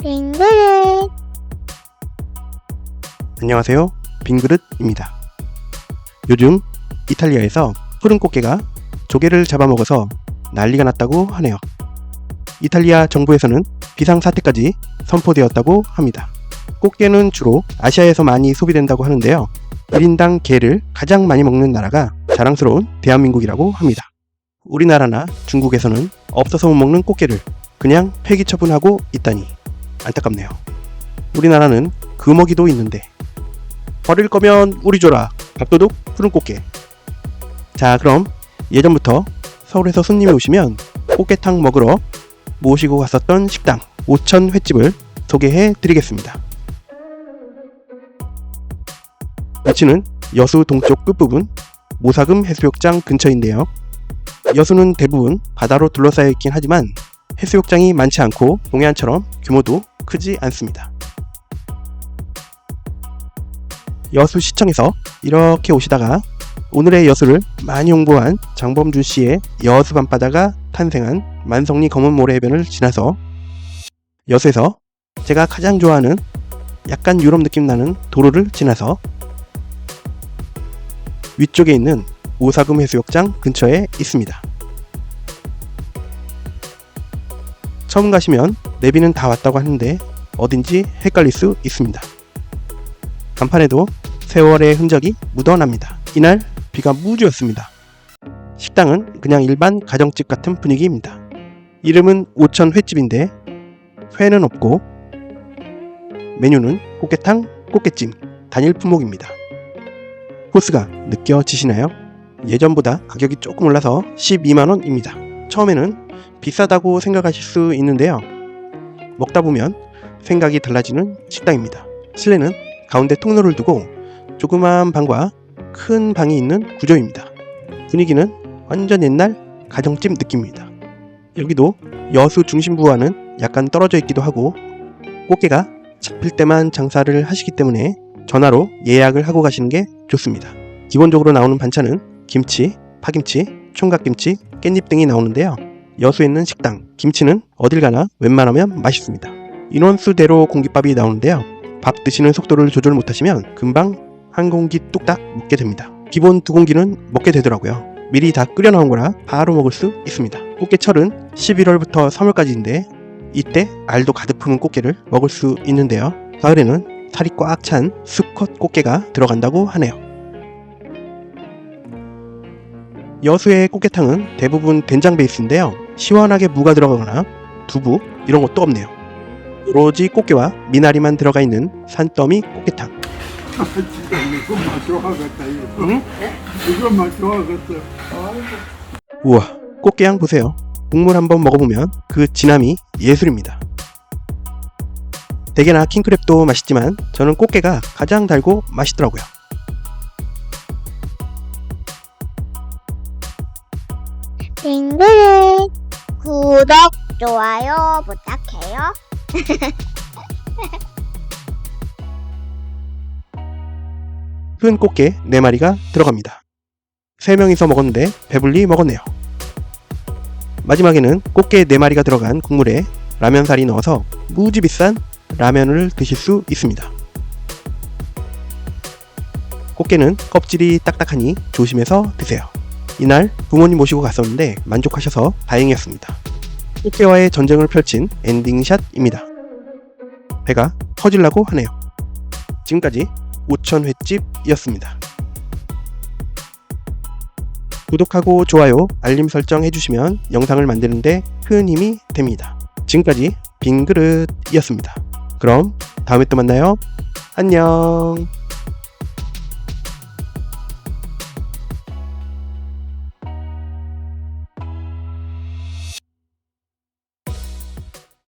빙그릇 안녕하세요. 빙그릇입니다. 요즘 이탈리아에서 푸른 꽃게가 조개를 잡아먹어서 난리가 났다고 하네요. 이탈리아 정부에서는 비상사태까지 선포되었다고 합니다. 꽃게는 주로 아시아에서 많이 소비된다고 하는데요. 1인당 게를 가장 많이 먹는 나라가 자랑스러운 대한민국이라고 합니다. 우리나라나 중국에서는 없어서 못 먹는 꽃게를 그냥 폐기 처분하고 있다니 안타깝네요. 우리나라는 금어기도 있는데 버릴 거면 우리 줘라. 밥도둑 푸른 꽃게. 자, 그럼 예전부터 서울에서 손님이 오시면 꽃게탕 먹으러 모시고 갔었던 식당 오천 횟집을 소개해 드리겠습니다. 위치는 여수 동쪽 끝부분 모사금 해수욕장 근처인데요. 여수는 대부분 바다로 둘러싸여 있긴 하지만 해수욕장이 많지 않고 동해안처럼 규모도 크지 않습니다. 여수 시청에서 이렇게 오시다가 오늘의 여수를 많이 홍보한 장범준 씨의 여수 밤바다가 탄생한 만성리 검은 모래 해변을 지나서 여수에서 제가 가장 좋아하는 약간 유럽 느낌 나는 도로를 지나서 위쪽에 있는 오사금 해수욕장 근처에 있습니다. 처음 가시면 내비는 다 왔다고 하는데 어딘지 헷갈릴 수 있습니다. 간판에도 세월의 흔적이 묻어납니다. 이날 비가 무주였습니다. 식당은 그냥 일반 가정집 같은 분위기입니다. 이름은 오천 횟집인데 회는 없고 메뉴는 꽃게탕, 꽃게찜, 단일 품목입니다. 코스가 느껴지시나요? 예전보다 가격이 조금 올라서 12만원입니다. 처음에는 비싸다고 생각하실 수 있는데요. 먹다 보면 생각이 달라지는 식당입니다. 실내는 가운데 통로를 두고 조그마한 방과 큰 방이 있는 구조입니다. 분위기는 완전 옛날 가정집 느낌입니다. 여기도 여수 중심부와는 약간 떨어져 있기도 하고 꽃게가 잡힐 때만 장사를 하시기 때문에 전화로 예약을 하고 가시는 게 좋습니다. 기본적으로 나오는 반찬은 김치, 파김치, 총각김치, 깻잎 등이 나오는데요. 여수에 있는 식당, 김치는 어딜 가나 웬만하면 맛있습니다. 인원수대로 공깃밥이 나오는데요. 밥 드시는 속도를 조절 못하시면 금방 한 공기 뚝딱 먹게 됩니다. 기본 두 공기는 먹게 되더라고요. 미리 다 끓여 나온 거라 바로 먹을 수 있습니다. 꽃게철은 11월부터 3월까지인데 이때 알도 가득 품은 꽃게를 먹을 수 있는데요. 가을에는 살이 꽉 찬 수컷 꽃게가 들어간다고 하네요. 여수의 꽃게탕은 대부분 된장 베이스인데요. 시원하게 무가 들어가거나 두부 이런 것도 없네요. 오로지 꽃게와 미나리만 들어가 있는 산더미 꽃게탕. 우와, 꽃게향 보세요. 국물 한번 먹어보면 그 진함이 예술입니다. 대게나 킹크랩도 맛있지만 저는 꽃게가 가장 달고 맛있더라고요. 빙그릇 구독 좋아요 부탁해요 큰 꽃게 4마리가 들어갑니다. 3명이서 먹었는데 배불리 먹었네요. 마지막에는 꽃게 4마리가 들어간 국물에 라면살이 넣어서 무지 비싼 라면을 드실 수 있습니다. 꽃게는 껍질이 딱딱하니 조심해서 드세요. 이날 부모님 모시고 갔었는데 만족하셔서 다행이었습니다. 꽃게와의 전쟁을 펼친 엔딩샷입니다. 배가 터질라고 하네요. 지금까지 오천 횟집이었습니다. 구독하고 좋아요, 알림 설정 해주시면 영상을 만드는데 큰 힘이 됩니다. 지금까지 빙그릇이었습니다. 그럼 다음에 또 만나요. 안녕.